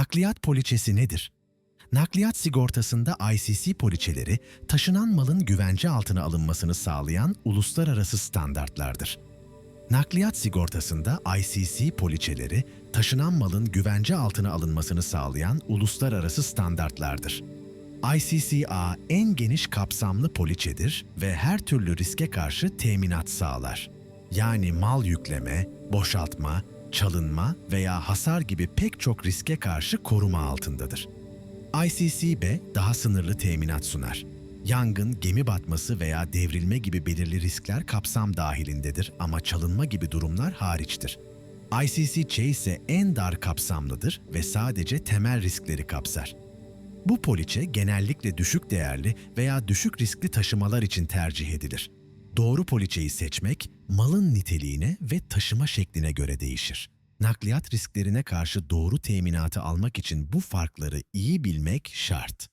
Nakliyat poliçesi nedir? Nakliyat sigortasında ICC poliçeleri taşınan malın güvence altına alınmasını sağlayan uluslararası standartlardır. Nakliyat sigortasında ICC poliçeleri taşınan malın güvence altına alınmasını sağlayan uluslararası standartlardır. ICCA en geniş kapsamlı poliçedir ve her türlü riske karşı teminat sağlar. Yani mal yükleme, boşaltma, çalınma veya hasar gibi pek çok riske karşı koruma altındadır. ICCB daha sınırlı teminat sunar. Yangın, gemi batması veya devrilme gibi belirli riskler kapsam dahilindedir ama çalınma gibi durumlar hariçtir. ICCC ise en dar kapsamlıdır ve sadece temel riskleri kapsar. Bu poliçe genellikle düşük değerli veya düşük riskli taşımalar için tercih edilir. Doğru poliçeyi seçmek, malın niteliğine ve taşıma şekline göre değişir. Nakliyat risklerine karşı doğru teminatı almak için bu farkları iyi bilmek şart.